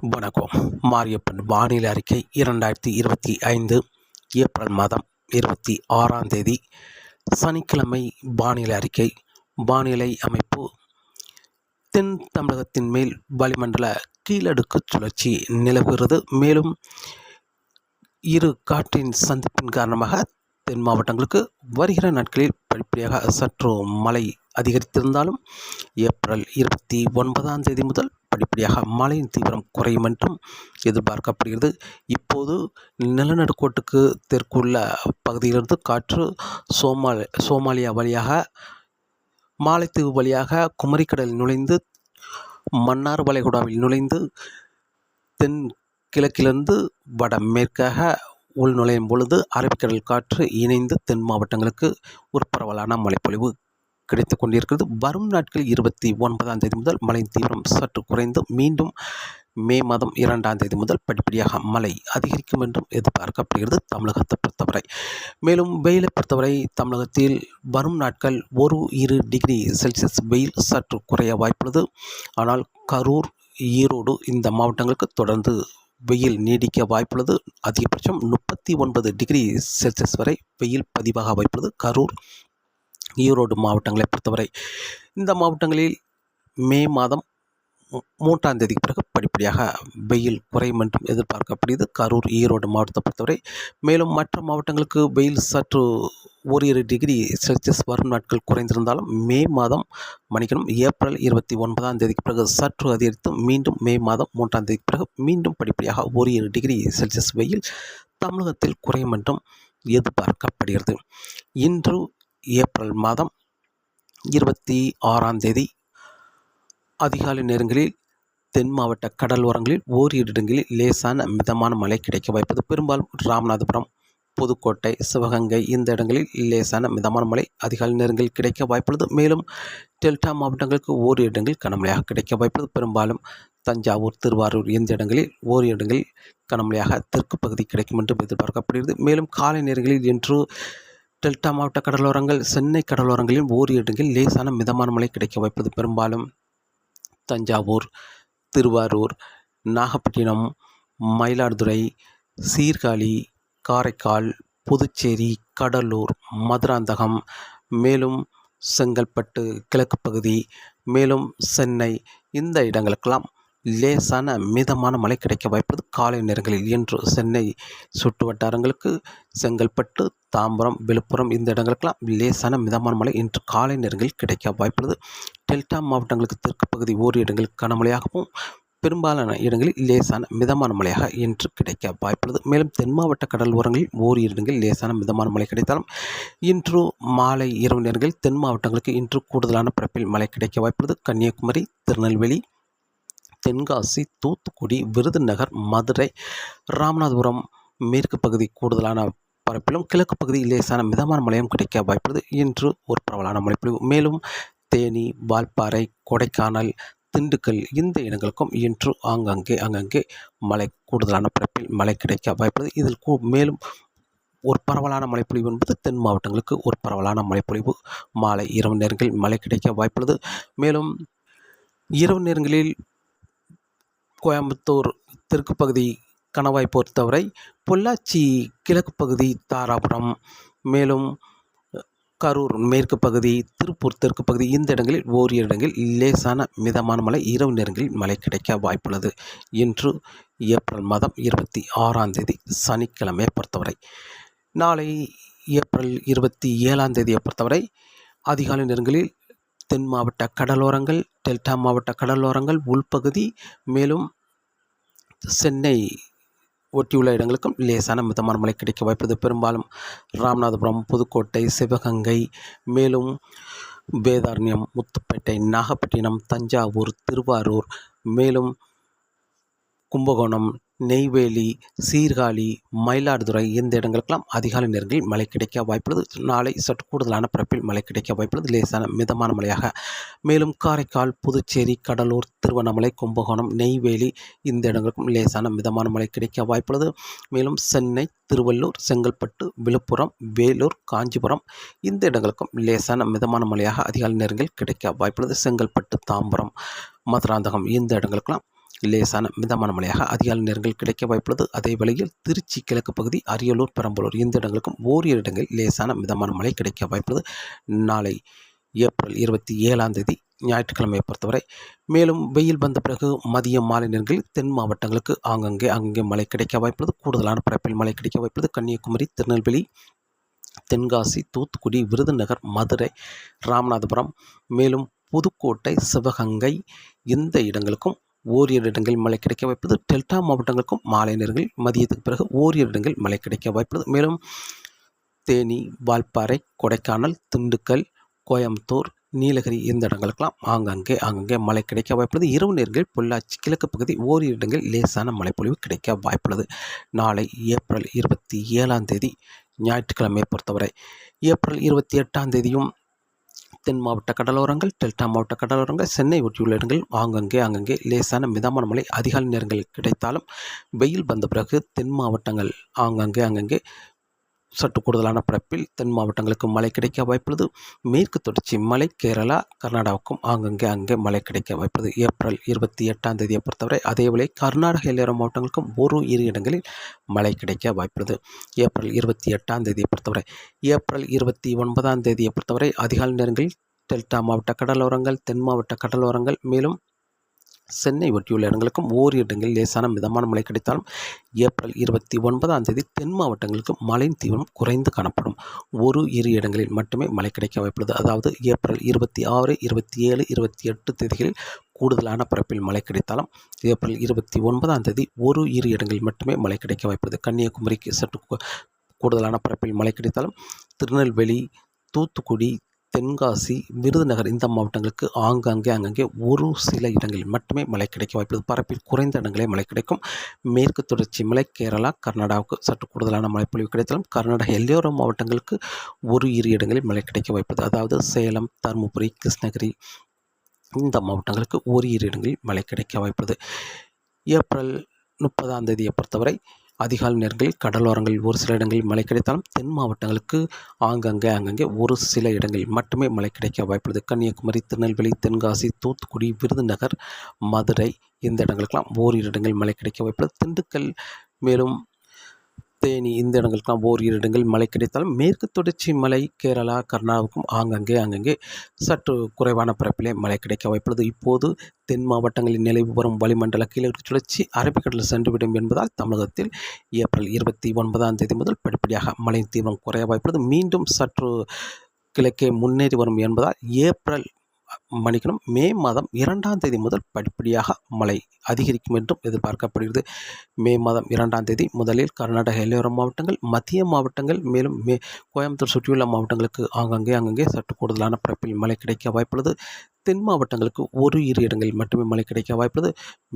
வணக்கம். மாரியப்பன் வானிலை அறிக்கை இரண்டாயிரத்தி இருபத்தி ஐந்து ஏப்ரல் மாதம் இருபத்தி ஆறாம் தேதி. சனிக்கிழமை வானிலை அறிக்கை. வானிலை அமைப்பு. தென் தமிழகத்தின் மேல் வளிமண்டல கீழடுக்கு சுழற்சி நிலவுகிறது. மேலும் இரு காற்றின் சந்திப்பின் காரணமாக தென் மாவட்டங்களுக்கு வருகிற நாட்களில் படிப்படியாக சற்று மழை அதிகரித்திருந்தாலும் ஏப்ரல் இருபத்தி ஒன்பதாம் தேதி முதல் படிப்படியாக மழையின் தீவிரம் குறையும் என்றும் எதிர்பார்க்கப்படுகிறது. இப்போது நிலநடுக்கோட்டுக்கு தெற்குள்ள பகுதியிலிருந்து காற்று சோமால் சோமாலியா வழியாக மாலைத்தீவு வழியாக குமரிக்கடலில் நுழைந்து மன்னார் வளைகுடாவில் நுழைந்து தென் கிழக்கிலிருந்து வட மேற்காக உள் நுழையும் பொழுது அரபிக்கடல் காற்று இணைந்து தென் மாவட்டங்களுக்கு ஒரு பரவலான மழைப்பொழிவு கிடைத்து கொண்டிருக்கிறது. வரும் நாட்கள் இருபத்தி ஒன்பதாம் தேதி முதல் மழை தீவிரம் சற்று குறைந்து மீண்டும் மே மாதம் இரண்டாம் தேதி முதல் படிப்படியாக மழை அதிகரிக்கும் என்றும் எதிர்பார்க்கப்படுகிறது தமிழகத்தை பொறுத்தவரை. மேலும் வெயிலை பொறுத்தவரை தமிழகத்தில் வரும் நாட்கள் ஒரு இரு டிகிரி செல்சியஸ் வெயில் சற்று குறைய வாய்ப்புள்ளது. ஆனால் கரூர் ஈரோடு இந்த மாவட்டங்களுக்கு தொடர்ந்து வெயில் நீடிக்க வாய்ப்புள்ளது. அதிகபட்சம் முப்பத்தி ஒன்பது டிகிரி செல்சியஸ் வரை வெயில் பதிவாக வாய்ப்புள்ளது. கரூர் ஈரோடு மாவட்டங்களை பொறுத்தவரை இந்த மாவட்டங்களில் மே மாதம் மூன்றாம் தேதிக்கு பிறகு படிப்படியாக வெயில் குறையும் என்றும் எதிர்பார்க்கப்படுகிறது. கரூர் ஈரோடு மாவட்டத்தை பொறுத்தவரை மேலும் மற்ற மாவட்டங்களுக்கு வெயில் சற்று ஓரிரு டிகிரி செல்சியஸ் வரும் நாட்கள் குறைந்திருந்தாலும் மே மாதம் மணிக்கணும் ஏப்ரல் இருபத்தி ஒன்பதாம் தேதிக்கு பிறகு சற்று அதிகரித்து மீண்டும் மே மாதம் மூன்றாம் தேதிக்கு பிறகு மீண்டும் படிப்படியாக ஓரிரு டிகிரி செல்சியஸ் வெயில் தமிழகத்தில் குறையும் என்றும் எதிர்பார்க்கப்படுகிறது. இன்று ஏப்ரல் மாதம் இருபத்தி ஆறாம் தேதி அதிகாலை நேரங்களில் தென் மாவட்ட கடலோரங்களில் ஓரிரு இடங்களில் லேசான மிதமான மழை கிடைக்க வாய்ப்பது. பெரும்பாலும் ராமநாதபுரம் புதுக்கோட்டை சிவகங்கை இந்த இடங்களில் லேசான மிதமான மழை அதிகாலை நேரங்களில் கிடைக்க வாய்ப்புள்ளது. மேலும் டெல்டா மாவட்டங்களுக்கு ஓரிரு இடங்களில் கனமழையாக கிடைக்க வாய்ப்புள்ளது. பெரும்பாலும் தஞ்சாவூர் திருவாரூர் இந்த இடங்களில் ஓரிரு இடங்களில் கனமழையாக தெற்கு பகுதி கிடைக்கும் என்று எதிர்பார்க்கப்படுகிறது. மேலும் காலை நேரங்களில் இன்று டெல்டா மாவட்ட கடலோரங்கள் சென்னை கடலோரங்களில் ஓரிரு இடங்களில் லேசான மிதமான மழை கிடைக்க வாய்ப்பது பெரும்பாலும் தஞ்சாவூர் திருவாரூர் நாகப்பட்டினம் மயிலாடுதுறை சீர்காழி காரைக்கால் புதுச்சேரி கடலூர் மதுராந்தகம் மேலும் செங்கல்பட்டு கிழக்கு பகுதி மேலும் சென்னை இந்த இடங்களுக்கெல்லாம் லேசான மிதமான மழை கிடைக்க வாய்ப்பது காலை நேரங்களில். என்று சென்னை சுற்று வட்டாரங்களுக்கு செங்கல்பட்டு தாம்பரம் விழுப்புரம் இந்த இடங்களுக்கெல்லாம் லேசான மிதமான மழை இன்று காலை நேரங்களில் கிடைக்க வாய்ப்புள்ளது. டெல்டா மாவட்டங்களுக்கு தெற்கு பகுதி ஓரிரு இடங்களில் கனமழையாகவும் பெரும்பாலான இடங்களில் லேசான மிதமான மழையாக இன்று கிடைக்க வாய்ப்புள்ளது. மேலும் தென் மாவட்ட கடல் ஓரங்களில் ஓரிரு இடங்களில் லேசான மிதமான மழை கிடைத்தாலும் இன்று மாலை இரவு நேரங்களில் தென் மாவட்டங்களுக்கு இன்று கூடுதலான பரப்பில் மழை கிடைக்க வாய்ப்புள்ளது. கன்னியாகுமரி திருநெல்வேலி தென்காசி தூத்துக்குடி விருதுநகர் மதுரை ராமநாதபுரம் மேற்கு பகுதி கூடுதலான பரப்பிலும் கிழக்கு பகுதி லேசான மிதமான மழையும் கிடைக்க வாய்ப்புள்ளது. இன்று ஒரு பரவலான மழைப்பொழிவு. மேலும் தேனி வால்பாறை கொடைக்கானல் திண்டுக்கல் இந்த இடங்களுக்கும் இன்று ஆங்காங்கே அங்கங்கே மழை கூடுதலான பரப்பில் மழை கிடைக்க வாய்ப்புள்ளது. இதில் கூ மேலும் ஒரு பரவலான மழைப்பொழிவு என்பது தென் மாவட்டங்களுக்கு ஒரு பரவலான மழைப்பொழிவு. மாலை இரவு நேரங்களில் மழை கிடைக்க வாய்ப்புள்ளது. மேலும் இரவு நேரங்களில் கோயம்புத்தூர் தெற்கு பகுதி கணவாய் பொறுத்தவரை பொள்ளாச்சி கிழக்கு பகுதி தாராபுரம். மேலும் கரூர் மேற்கு பகுதி திருப்பூர் தெற்கு பகுதி இந்த இடங்களில் ஓரிரு இடங்களில் லேசான மிதமான மழை இரவு நேரங்களில் மழை கிடைக்க வாய்ப்புள்ளது இன்று ஏப்ரல் மாதம் இருபத்தி ஆறாம் தேதி சனிக்கிழமையை பொறுத்தவரை. நாளை ஏப்ரல் இருபத்தி ஏழாம் தேதியை பொறுத்தவரை அதிகாலை நேரங்களில் தென் மாவட்ட கடலோரங்கள் டெல்டா மாவட்ட கடலோரங்கள் உள்பகுதி மேலும் சென்னை ஒட்டியுள்ள இடங்களுக்கும் லேசான மிதமான மழை கிடைக்க வாய்ப்பு பெரும்பாலும் ராமநாதபுரம் புதுக்கோட்டை சிவகங்கை மேலும் வேதாரண்யம் முத்துப்பேட்டை நாகப்பட்டினம் தஞ்சாவூர் திருவாரூர் மேலும் கும்பகோணம் நெய்வேலி சீர்காழி மயிலாடுதுறை இந்த இடங்களுக்கெல்லாம் அதிகாலை நேரங்களில் மழை கிடைக்க வாய்ப்புள்ளது. நாளை சற்று கூடுதலான பரப்பில் மழை கிடைக்க வாய்ப்புள்ளது. லேசான மிதமான மழையாக. மேலும் காரைக்கால் புதுச்சேரி கடலூர் திருவண்ணாமலை கும்பகோணம் நெய்வேலி இந்த இடங்களுக்கும் லேசான மிதமான மழை கிடைக்க வாய்ப்புள்ளது. மேலும் சென்னை திருவள்ளூர் செங்கல்பட்டு விழுப்புரம் வேலூர் காஞ்சிபுரம் இந்த இடங்களுக்கும் லேசான மிதமான மழையாக அதிகாலை நேரங்களில் கிடைக்க வாய்ப்புள்ளது. செங்கல்பட்டு தாம்பரம் மதுராந்தகம் இந்த இடங்களுக்கெல்லாம் லேசான மிதமான மழையாக அதிகாலை நேரங்கள் கிடைக்க வாய்ப்புள்ளது. அதே வேளையில் திருச்சி கிழக்கு பகுதி அரியலூர் பெரம்பலூர் இந்த இடங்களுக்கும் ஓரிரு இடங்களில் லேசான மிதமான மழை கிடைக்க வாய்ப்புள்ளது. நாளை ஏப்ரல் இருபத்தி ஏழாம் தேதி ஞாயிற்றுக்கிழமையை பொறுத்தவரை மேலும் வெயில் வந்த பிறகு மதியம் மாலை நேரங்களில் தென் மாவட்டங்களுக்கு ஆங்கங்கே அங்கங்கே மழை கிடைக்க வாய்ப்புள்ளது. கூடுதலான பரப்பில் மழை கிடைக்க வாய்ப்புள்ளது. கன்னியாகுமரி திருநெல்வேலி தென்காசி தூத்துக்குடி விருதுநகர் மதுரை ராமநாதபுரம் மேலும் புதுக்கோட்டை சிவகங்கை இந்த இடங்களுக்கும் ஓரிரு இடங்களில் மழை கிடைக்க வாய்ப்பது டெல்டா மாவட்டங்களுக்கும் மாலை நேரங்களில் மதியத்துக்கு பிறகு ஓரிரு இடங்களில் மழை கிடைக்க வாய்ப்புள்ளது மேலும் தேனி வால்பாறை கொடைக்கானல் திண்டுக்கல் கோயம்புத்தூர் நீலகிரி இந்த இடங்களுக்கெல்லாம் ஆங்காங்கே ஆங்காங்கே மழை கிடைக்க வாய்ப்புள்ளது. இரவு நேரங்களில் பொள்ளாச்சி கிழக்கு பகுதி ஓரிரு இடங்களில் லேசான மழைப்பொழிவு கிடைக்க வாய்ப்புள்ளது. நாளை ஏப்ரல் இருபத்தி ஏழாம் தேதி ஞாயிற்றுக்கிழமையை பொறுத்தவரை ஏப்ரல் இருபத்தி எட்டாம் தேதியும் தென் மாவட்ட கடலோரங்கள் டெல்டா மாவட்ட கடலோரங்கள் சென்னை ஒட்டியுள்ள இடங்கள் ஆங்கங்கே அங்கங்கே லேசான மிதமான மழை அதிகாலை நேரங்களில் கிடைத்தாலும் வெயில் வந்த பிறகு தென் மாவட்டங்கள் ஆங்கங்கே அங்கங்கே சற்று கூடுதலான பரப்பில் தென் மாவட்டங்களுக்கு மழை கிடைக்க வாய்ப்புள்ளது. மேற்கு தொடர்ச்சி மலை கேரளா கர்நாடகாவுக்கும் ஆங்கங்கே அங்கே மழை கிடைக்க வாய்ப்புள்ளது. ஏப்ரல் இருபத்தி எட்டாம் தேதியை பொறுத்தவரை அதேவேளை கர்நாடக எல்லையோர மாவட்டங்களுக்கும் ஒரு இரு இடங்களில் மழை கிடைக்க வாய்ப்புள்ளது. ஏப்ரல் இருபத்தி எட்டாம் தேதியை பொறுத்தவரை ஏப்ரல் இருபத்தி ஒன்பதாம் தேதியை பொறுத்தவரை அதிகாலை நேரங்களில் டெல்டா மாவட்ட கடலோரங்கள் தென் மாவட்ட கடலோரங்கள் மேலும் சென்னை ஒட்டியுள்ள இடங்களுக்கும் ஓரிரு இடங்களில் லேசான மிதமான மழை கிடைத்தாலும் ஏப்ரல் இருபத்தி ஒன்பதாம் தேதி தென் மாவட்டங்களுக்கு மழையின் தீவிரம் குறைந்து காணப்படும். ஒரு இரு இடங்களில் மட்டுமே மழை கிடைக்க வாய்ப்புள்ளது. அதாவது ஏப்ரல் இருபத்தி ஆறு இருபத்தி ஏழு இருபத்தி எட்டு தேதிகளில் கூடுதலான பரப்பில் மழை கிடைத்தாலும் ஏப்ரல் இருபத்தி ஒன்பதாம் தேதி ஒரு இரு இடங்களில் மட்டுமே மழை கிடைக்க வாய்ப்புள்ளது. கன்னியாகுமரிக்கு சற்று கூடுதலான பரப்பில் மழை கிடைத்தாலும் திருநெல்வேலி தூத்துக்குடி தென்காசி விருதுநகர் இந்த மாவட்டங்களுக்கு ஆங்காங்கே அங்கங்கே ஒரு சில இடங்களில் மட்டுமே மழை கிடைக்க வாய்ப்புள்ளது. பரப்பில் குறைந்த இடங்களே மழை கிடைக்கும். மேற்கு தொடர்ச்சி மலை கேரளா கர்நாடகாவுக்கு சற்று கூடுதலான மழைப்பொழிவு கிடைத்தாலும் கர்நாடக எல்லையோர மாவட்டங்களுக்கு ஒரு இரு இடங்களில் மழை கிடைக்க வாய்ப்புள்ளது. அதாவது சேலம் தருமபுரி கிருஷ்ணகிரி இந்த மாவட்டங்களுக்கு ஒரு இரு இடங்களில் மழை கிடைக்க வாய்ப்புள்ளது. ஏப்ரல் முப்பதாம் தேதியை பொறுத்தவரை அதிகாலை நேரங்களில் கடலோரங்களில் ஒரு சில இடங்களில் மழை கிடைத்தாலும் தென் மாவட்டங்களுக்கு ஆங்கங்கே அங்கங்கே ஒரு சில இடங்களில் மட்டுமே மழை கிடைக்க வாய்ப்புள்ளது கன்னியாகுமரி திருநெல்வேலி தென்காசி தூத்துக்குடி விருதுநகர் மதுரை இந்த இடங்களுக்கெல்லாம் ஓரிரு இடங்களில் மழை கிடைக்க வாய்ப்புள்ளது திண்டுக்கல் மேலும் தேனி இந்த இடங்களுக்கெல்லாம் ஓரிரு இடங்கள் மழை கிடைத்தாலும் மேற்கு தொடர்ச்சி மலை கேரளா கர்நாடகாவுக்கும் ஆங்கங்கே அங்கங்கே சற்று குறைவான பரப்பிலே மழை கிடைக்க வாய்ப்புள்ளது. இப்போது தென் மாவட்டங்களில் நிலவு வரும் வளிமண்டல கீழடுக்கு சுழற்சி அரபிக்கடலில் சென்றுவிடும் என்பதால் தமிழகத்தில் ஏப்ரல் இருபத்தி ஒன்பதாம் தேதி முதல் படிப்படியாக மழையின் தீவிரம் குறைய வாய்ப்புள்ளது. மீண்டும் சற்று கிழக்கே முன்னேறி வரும் என்பதால் ஏப்ரல் மன்னிக்கணும். மே மாதம் இரண்டாம் தேதி முதல் படிப்படியாக மழை அதிகரிக்கும் என்றும் எதிர்பார்க்கப்படுகிறது. மே மாதம் இரண்டாம் தேதி முதலில் கர்நாடக எல்லையோர மாவட்டங்கள் மத்திய மாவட்டங்கள் மேலும் மே கோயம்புத்தூர் சுற்றியுள்ள மாவட்டங்களுக்கு ஆங்கங்கே அங்கங்கே சற்று கூடுதலான பரப்பில் மழை கிடைக்க வாய்ப்புள்ளது. தென் மாவட்டங்களுக்கு ஒரு இரு இடங்களில் மட்டுமே மழை கிடைக்க வாய்ப்புள்ளது.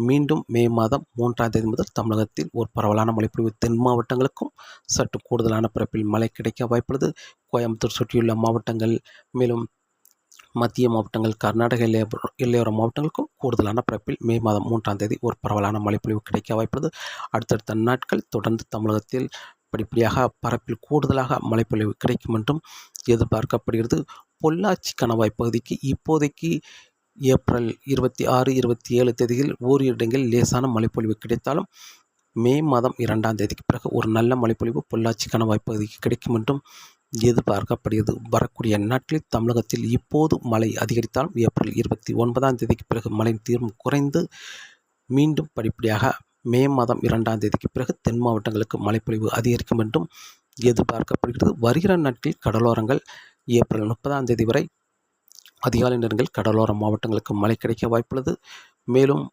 மீண்டும் மே மாதம் மூன்றாம் தேதி முதல் தமிழகத்தில் ஒரு பரவலான மழைப்பொழிவு தென் மாவட்டங்களுக்கும் சற்று கூடுதலான பரப்பில் மழை கிடைக்க வாய்ப்புள்ளது. கோயம்புத்தூர் சுற்றியுள்ள மாவட்டங்கள் மேலும் மத்திய மாவட்டங்கள் கர்நாடக எல்லைய எல்லையோர மாவட்டங்களுக்கும் கூடுதலான பரப்பில் மே மாதம் மூன்றாம் தேதி ஒரு பரவலான மழைப்பொழிவு கிடைக்க வாய்ப்புள்ளது. அடுத்தடுத்த நாட்கள் தொடர்ந்து தமிழகத்தில் படிப்படியாக பரப்பில் கூடுதலாக மழைப்பொழிவு கிடைக்கும் என்றும் எதிர்பார்க்கப்படுகிறது. பொள்ளாச்சி கணவாய் பகுதிக்கு இப்போதைக்கு ஏப்ரல் இருபத்தி ஆறு இருபத்தி ஏழு தேதியில் ஓரிரு இடங்களில் லேசான மழைப்பொழிவு கிடைத்தாலும் மே மாதம் இரண்டாம் தேதிக்கு பிறகு ஒரு நல்ல மழைப்பொழிவு பொள்ளாச்சி கணவாய் பகுதிக்கு கிடைக்கும் என்றும் எதிர்பார்க்கப்படுகிறது. வரக்கூடிய நாட்களில் தமிழகத்தில் இப்போது மழை அதிகரித்தாலும் ஏப்ரல் இருபத்தி ஒன்பதாம் தேதிக்கு பிறகு மழையின் தீர்வு குறைந்து மீண்டும் படிப்படியாக மே மாதம் இரண்டாம் தேதிக்கு பிறகு தென் மாவட்டங்களுக்கு மழைப்பொழிவு அதிகரிக்கும் என்றும் எதிர்பார்க்கப்படுகிறது. வருகிற நாட்களில் கடலோரங்கள் ஏப்ரல் முப்பதாம் தேதி வரை அதிகாலை நேரங்கள் கடலோர மாவட்டங்களுக்கு மழை கிடைக்க வாய்ப்புள்ளது. மேலும்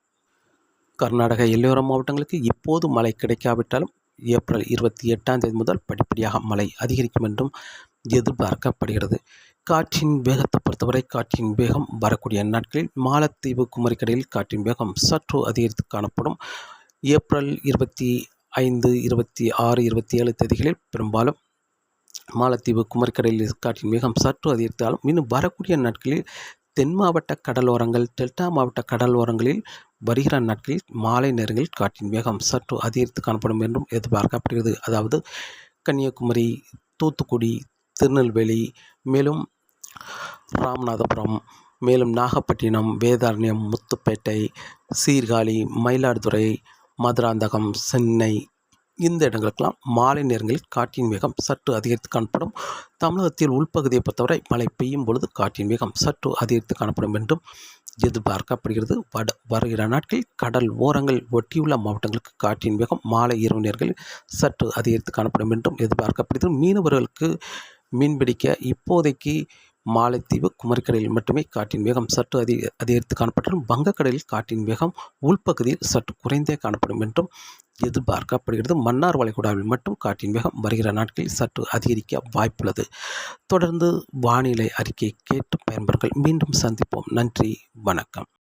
கர்நாடக எல்லையோர மாவட்டங்களுக்கு இப்போது மழை கிடைக்காவிட்டாலும் ஏப்ரல் இருபத்தி எட்டாம் தேதி முதல் படிப்படியாக மழை அதிகரிக்கும் என்றும் எதிர்பார்க்கப்படுகிறது. காற்றின் வேகத்தை பொறுத்தவரை காற்றின் வேகம் வரக்கூடிய நாட்களில் மாலத்தீவு குமரிக்கடையில் காற்றின் வேகம் சற்று அதிகரித்து காணப்படும். ஏப்ரல் இருபத்தி ஐந்து இருபத்தி ஆறு இருபத்தி ஏழு தேதிகளில் பெரும்பாலும் மாலத்தீவு குமரிக்கடையில் காற்றின் வேகம் சற்று அதிகரித்தாலும் இன்னும் வரக்கூடிய நாட்களில் தென் மாவட்ட கடலோரங்கள் டெல்டா மாவட்ட கடலோரங்களில் வருகிற நாட்களில் மாலை நேரங்களில் காற்றின் வேகம் சற்று அதிகரித்து காணப்படும் என்றும் எதிர்பார்க்கப்படுகிறது. அதாவது கன்னியாகுமரி தூத்துக்குடி திருநெல்வேலி மேலும் ராமநாதபுரம் மேலும் நாகப்பட்டினம் வேதாரண்யம் முத்துப்பேட்டை சீர்காழி மயிலாடுதுறை மதுராந்தகம் சென்னை இந்த இடங்களுக்கெல்லாம் மாலை நேரங்களில் காற்றின் வேகம் சற்று அதிகரித்து காணப்படும். தமிழகத்தில் உள்பகுதியை பொறுத்தவரை மழை பெய்யும் பொழுது காற்றின் வேகம் சற்று அதிகரித்து காணப்படும் என்றும் எதிர்பார்க்கப்படுகிறது. வட வருகிற நாட்களில் கடல் ஓரங்கள் ஒட்டியுள்ள மாவட்டங்களுக்கு காற்றின் வேகம் மாலை இரவு நேரங்களில் சற்று அதிகரித்து காணப்படும் என்றும் எதிர்பார்க்கப்படுகிறது. மீனவர்களுக்கு மீன்பிடிக்க இப்போதைக்கு மாலைத்தீவு குமரிக்கடலில் மட்டுமே காற்றின் வேகம் சற்று அதிக அதிகரித்து காணப்பட்டாலும் வங்கக்கடலில் காற்றின் வேகம் உள்பகுதியில் சற்று குறைந்தே காணப்படும் என்றும் எதிர்பார்க்கப்படுகிறது. மன்னார் வளைகுடாவில் மட்டும் காற்றின் வேகம் வருகிற நாட்களில் சற்று அதிகரிக்க வாய்ப்புள்ளது. தொடர்ந்து வானிலை அறிக்கை கேட்டு பயன்பர்கள் மீண்டும் சந்திப்போம். நன்றி. வணக்கம்.